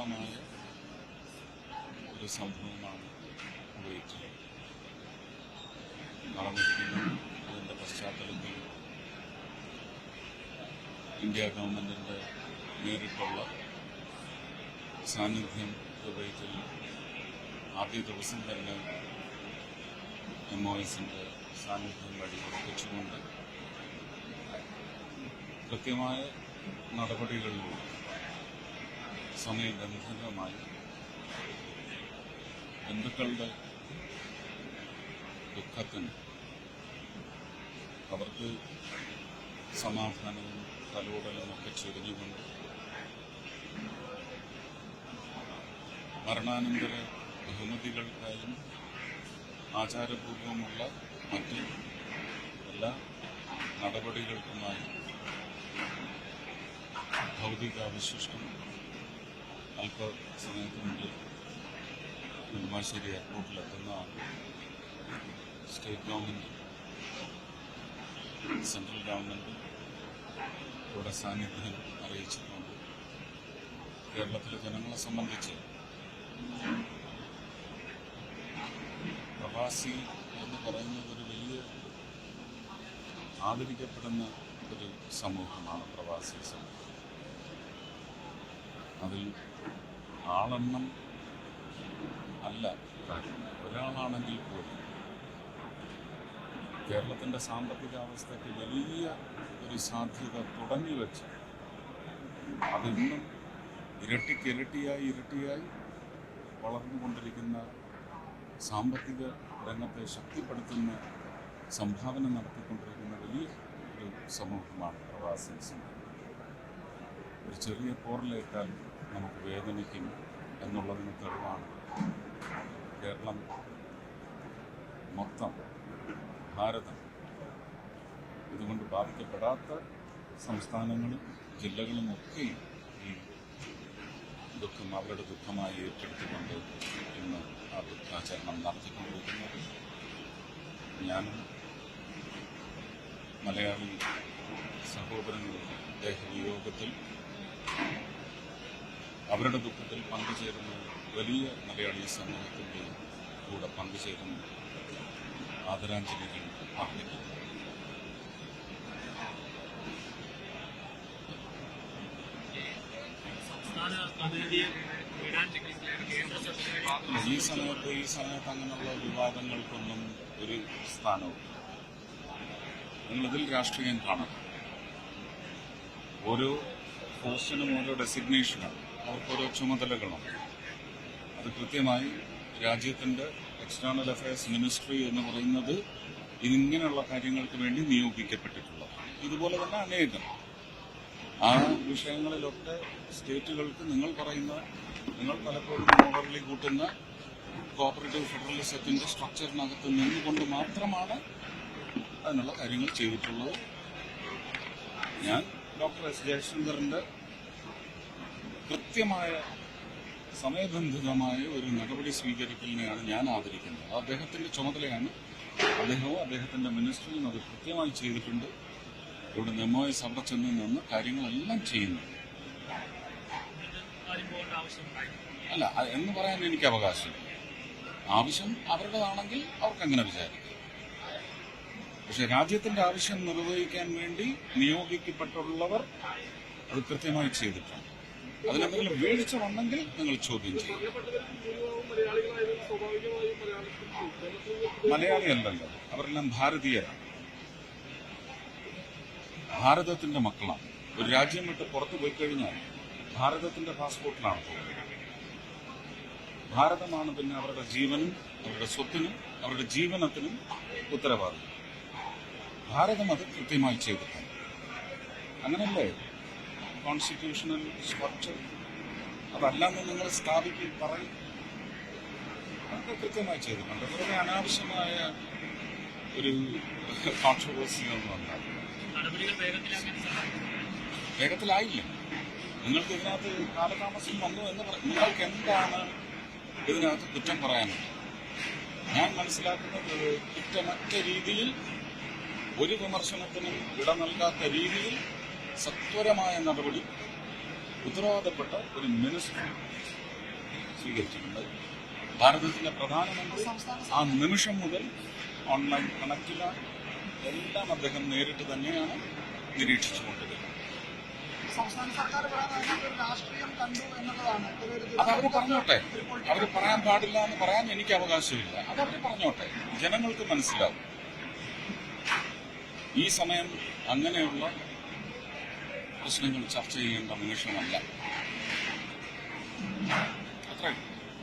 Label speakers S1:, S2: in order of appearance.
S1: ദാരുണമായ ഒരു സംഭവമാണ് ഉപയോഗിച്ചത്. നടന്നിരിക്കുന്ന അതിന്റെ പശ്ചാത്തലത്തിൽ ഇന്ത്യ ഗവൺമെന്റിന്റെ നേരിട്ടുള്ള സാന്നിധ്യം കുവൈറ്റിൽ ആദ്യ ദിവസം തന്നെ എം ഒ എസിന്റെ സാന്നിധ്യം വഴി ഉറപ്പിച്ചുകൊണ്ട് കൃത്യമായ നടപടികളിലൂടെ സമയബന്ധിതമായി ബന്ധുക്കളുടെ ദുഃഖത്തിന് അവർക്ക് സമാധാനവും തലോടലും ഒക്കെ ചൊരിഞ്ഞുകൊണ്ട് മരണാനന്തര ബഹുമതികൾക്കായും ആചാരപൂർവമുള്ള മറ്റ് എല്ലാ നടപടികൾക്കുമായി ഭൗതികാവശിഷ്ടം അല്പസമയത്തിനുള്ളിൽ നെടുമ്പാശ്ശേരി എയർപോർട്ടിലെത്തുന്നതാണ് സ്റ്റേറ്റ് ഗവൺമെന്റ് സെൻട്രൽ ഗവൺമെന്റ് ഇവിടെ സാന്നിധ്യം അറിയിച്ചിട്ടുണ്ട്. കേരളത്തിലെ ജനങ്ങളെ സംബന്ധിച്ച് പ്രവാസി എന്ന് പറയുന്നത് ഒരു വലിയ ആദരിക്കപ്പെടുന്ന ഒരു സമൂഹമാണ് പ്രവാസി സമൂഹം. അതിൽ ആളെണ്ണം അല്ല. ഒരാളാണെങ്കിൽ പോലും കേരളത്തിന്റെ സാമ്പത്തിക അവസ്ഥയ്ക്ക് വലിയ ഒരു സാധ്യത തുടങ്ങി വെച്ച് അതിന്നും ഇരട്ടിക്ക് ഇരട്ടിയായി ഇരട്ടിയായി വളർന്നുകൊണ്ടിരിക്കുന്ന സാമ്പത്തിക രംഗത്തെ ശക്തിപ്പെടുത്തുന്ന സംഭാവന നടത്തിക്കൊണ്ടിരിക്കുന്ന വലിയ ഒരു സമൂഹമാണ് പ്രവാസി സമൂഹം ഒരു ചെറിയ പോറലേറ്റാൽ നമുക്ക് വേദനിക്കും എന്നുള്ളതിന് തെളിവാണ്. കേരളം മൊത്തം ഭാരതം ഇതുകൊണ്ട് ബാധിക്കപ്പെടാത്ത സംസ്ഥാനങ്ങളും ജില്ലകളും ഒക്കെ ഈ ദുഃഖം അവരുടെ ദുഃഖമായി ഏറ്റെടുത്തുകൊണ്ട് ഇന്ന് ആ ദുഃഖാചരണം നടത്തിക്കൊണ്ടിരിക്കുന്നത്. ഞാനും മലയാളി സഹോദരങ്ങളുടെ ദേഹവിയോഗത്തിൽ അവരുടെ ദുഃഖത്തിൽ പങ്കുചേരുന്ന വലിയ മലയാളി സമൂഹത്തിന്റെ കൂടെ പങ്കുചേരുന്ന ആദരാഞ്ജലികൾ അർപ്പിക്കുന്നു. ഈ സമയത്ത് ഈ സമയത്ത് അങ്ങനെയുള്ള വിവാദങ്ങൾക്കൊന്നും ഒരു സ്ഥാനവും നിങ്ങളിതിൽ രാഷ്ട്രീയം കാണണം. ഓരോ പോസ്റ്റിനും ഓരോ ഡെസിഗ്നേഷനാണ്. അവർക്ക് ചുമതലകളും. അത് കൃത്യമായി രാജ്യത്തിന്റെ എക്സ്റ്റേണൽ അഫയേഴ്സ് മിനിസ്ട്രി എന്ന് പറയുന്നത് ഇങ്ങനെയുള്ള കാര്യങ്ങൾക്ക് വേണ്ടി നിയോഗിക്കപ്പെട്ടിട്ടുള്ളതാണ് ഇതുപോലെ തന്നെ അനേകം. ആ വിഷയങ്ങളിലൊക്കെ സ്റ്റേറ്റുകൾക്ക് നിങ്ങൾ പറയുന്ന നിങ്ങൾ പലപ്പോഴും മോഡലിൽ കൂട്ടുന്ന കോപ്പറേറ്റീവ് ഫെഡറലിസത്തിന്റെ സ്ട്രക്ചറിനകത്ത് നിന്നുകൊണ്ട് മാത്രമാണ് അതിനുള്ള കാര്യങ്ങൾ ചെയ്തിട്ടുള്ളത്. ഞാൻ ഡോക്ടർ എസ് ജയശങ്കറിന്റെ കൃത്യമായ സമയബന്ധിതമായ ഒരു നടപടി സ്വീകരിക്കലിനെയാണ് ഞാൻ ആദരിക്കുന്നത്. അദ്ദേഹത്തിന്റെ ചുമതലയാണ് അദ്ദേഹവും അദ്ദേഹത്തിന്റെ മിനിസ്റ്ററിയും അത് കൃത്യമായി ചെയ്തിട്ടുണ്ട്. ഇവിടെ എസ് സഭ ചെന്ന് നിന്ന് കാര്യങ്ങളെല്ലാം ചെയ്യുന്നു. അല്ല എന്ന് പറയാൻ എനിക്ക് അവകാശം ആവശ്യം അവരുടേതാണെങ്കിൽ അവർക്ക് അങ്ങനെ വിചാരിക്കും. പക്ഷെ രാജ്യത്തിന്റെ ആവശ്യം നിർവഹിക്കാൻ വേണ്ടി നിയോഗിക്കപ്പെട്ടുള്ളവർ അത് കൃത്യമായി ചെയ്തിട്ടുണ്ട്. അതിലെന്തെങ്കിലും വീഴ്ച വന്നെങ്കിൽ നിങ്ങൾ ചോദ്യം ചെയ്യും മലയാളി അല്ലല്ലോ അവരെല്ലാം ഭാരതീയരാണ്. ഭാരതത്തിന്റെ മക്കളാണ്. ഒരു രാജ്യം വിട്ട് പുറത്തു പോയി കഴിഞ്ഞാൽ ഭാരതത്തിന്റെ പാസ്പോർട്ടിലാണ് പോകുന്നത്. ഭാരതമാണ് പിന്നെ അവരുടെ ജീവനും അവരുടെ സ്വത്തിനും അവരുടെ ജീവനത്തിനും ഉത്തരവാദിത്വം. ഭാരതം അത് കൃത്യമായി ചെയ്തിട്ടുണ്ട്. അങ്ങനല്ലേ? കോൺസ്റ്റിറ്റ്യൂഷണൽ സ്ട്രക്ചർ അതല്ലെന്ന് നിങ്ങൾ സ്ഥാപിക്കുക പറയും. അതൊക്കെ കൃത്യമായി ചെയ്തിട്ടുണ്ട്. അതുപോലെ അനാവശ്യമായ ഒരു കോൺട്രവേഴ്സി ഒന്നും ഉണ്ടാകും വേഗത്തിലായില്ല. നിങ്ങൾക്ക് ഇതിനകത്ത് കാലതാമസം വന്നു എന്ന് പറ നിങ്ങൾക്ക് എന്താണ് ഇതിനകത്ത് കുറ്റം പറയാനുള്ളത് ഞാൻ മനസ്സിലാക്കുന്നത് കുറ്റമറ്റ രീതിയിൽ ഒരു വിമർശനത്തിനും ഇട നൽകാത്ത രീതിയിൽ സത്വരമായ നടപടി ഉത്തരവാദപ്പെട്ട ഒരു മിനിസ്റ്റർ സ്വീകരിച്ചിട്ടുണ്ട് ഭാരതത്തിലെ പ്രധാനമന്ത്രി ആ നിമിഷം മുതൽ ഓൺലൈൻ കണക്റ്റിലാണ് എല്ലാം അദ്ദേഹം നേരിട്ട് തന്നെയാണ് നിരീക്ഷിച്ചുകൊണ്ടിരുന്നത് അതവര് പറഞ്ഞോട്ടെ. അവർ പറയാൻ പാടില്ല എന്ന് പറയാൻ എനിക്ക് അവകാശമില്ല. അതവര് പറഞ്ഞോട്ടെ. ജനങ്ങൾക്ക് മനസ്സിലാവും. ഈ സമയം അങ്ങനെയുള്ള പ്രശ്നങ്ങൾ ചർച്ച ചെയ്യേണ്ട നിമിഷമല്ല അത്രയും